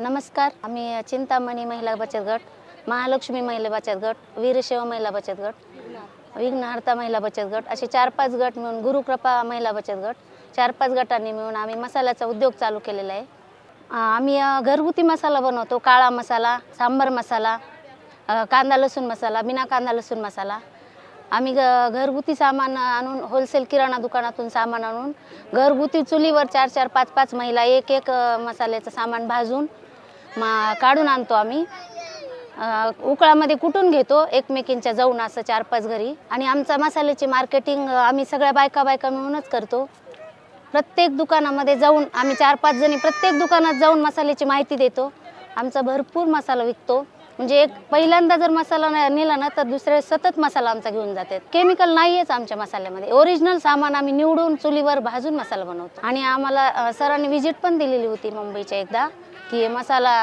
नमस्कार आम्ही चिंतामणी महिला बचत गट महालक्ष्मी महिला बचत गट वीरशेव महिला बचत गट विघ्नहर्ता महिला बचत गट असे चार पाच गट मिळून गुरुकृपा महिला बचत गट चार पाच गटांनी मिळून आम्ही मसाल्याचा उद्योग चालू केलेला आहे. आम्ही घरगुती मसाला बनवतो काळा मसाला सांबर मसाला कांदा लसूण मसाला बिना कांदा लसूण मसाला. आम्ही ग घरगुती सामान आणून होलसेल किराणा दुकानातून सामान आणून घरगुती चुलीवर चार चार पाच पाच महिला एक एक मसाल्याचं सामान भाजून मा काढून आणतो आम्ही. उकळामध्ये कुटून घेतो एकमेकींच्या जाऊन असं चार पाच घरी. आणि आमचा मसाल्याची मार्केटिंग आम्ही सगळ्या बायका बायका मिळूनच करतो. प्रत्येक दुकानामध्ये जाऊन आम्ही चार पाच जणी प्रत्येक दुकानात जाऊन मसाल्याची माहिती देतो. आमचा भरपूर मसाला विकतो. म्हणजे एक पहिल्यांदा जर मसाला नेला ना तर दुसऱ्या सतत मसाला आमचा घेऊन जातात केमिकल नाहीयेच आमच्या मसाल्यामध्ये. ओरिजिनल सामान आम्ही निवडून चुलीवर भाजून मसाला बनवतो. आणि आम्हाला सरांनी व्हिजिट पण दिलेली होती मुंबईच्या एकदा. की मसाला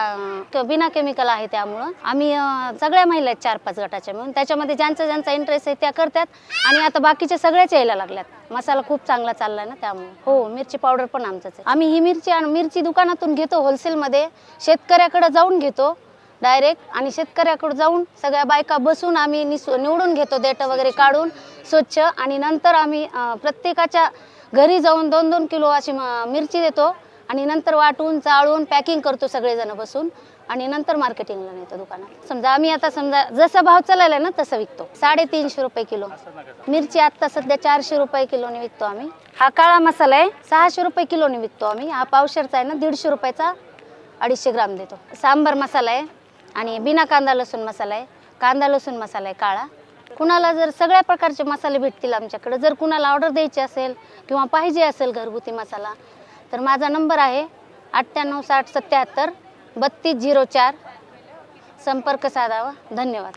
तो बिना केमिकल आहे त्यामुळं. आम्ही सगळ्या महिला आहेत चार पाच गटाच्या मिळून. त्याच्यामध्ये ज्यांचा ज्यांचा इंटरेस्ट आहे त्या करतात. आणि आता बाकीच्या सगळ्याच यायला लागल्यात. मसाला खूप चांगला चालला ना त्यामुळे. हो मिरची पावडर पण आमचाच आहे. आम्ही ही मिरची मिरची दुकानातून घेतो होलसेलमध्ये शेतकऱ्याकडे जाऊन घेतो डायरेक्ट आणि शेतकऱ्याकडे जाऊन सगळ्या बायका बसून आम्ही निवडून घेतो देठं वगैरे काढून स्वच्छ. आणि नंतर आम्ही प्रत्येकाच्या घरी जाऊन दोन दोन किलो अशी म- मिरची देतो. आणि नंतर वाटून चाळून पॅकिंग करतो सगळेजण बसून. आणि नंतर मार्केटिंगला नेतो दुकानात. समजा आम्ही आता समजा जसा भाव चालायला ना तसं विकतो. साडेतीनशे रुपये किलो. मिरची आता सध्या चारशे रुपये किलोने विकतो आम्ही. हा काळा मसाला आहे सहाशे रुपये किलोने विकतो आम्ही. हा पावशेरचा आहे ना दीडशे रुपयाचा अडीचशे ग्राम देतो. सांबर मसाला आहे आणि बिना कांदा लसूण मसाला आहे. कांदा लसूण मसाला आहे काळा. कुणाला जर सगळ्या प्रकारचे मसाले भेटतील आमच्याकडे जर कुणाला ऑर्डर द्यायची असेल किंवा पाहिजे असेल घरगुती मसाला तर माझा नंबर आहे अठ्ठ्याण्णव साठ सत्याहत्तर बत्तीस झिरो चार. संपर्क साधावा. धन्यवाद.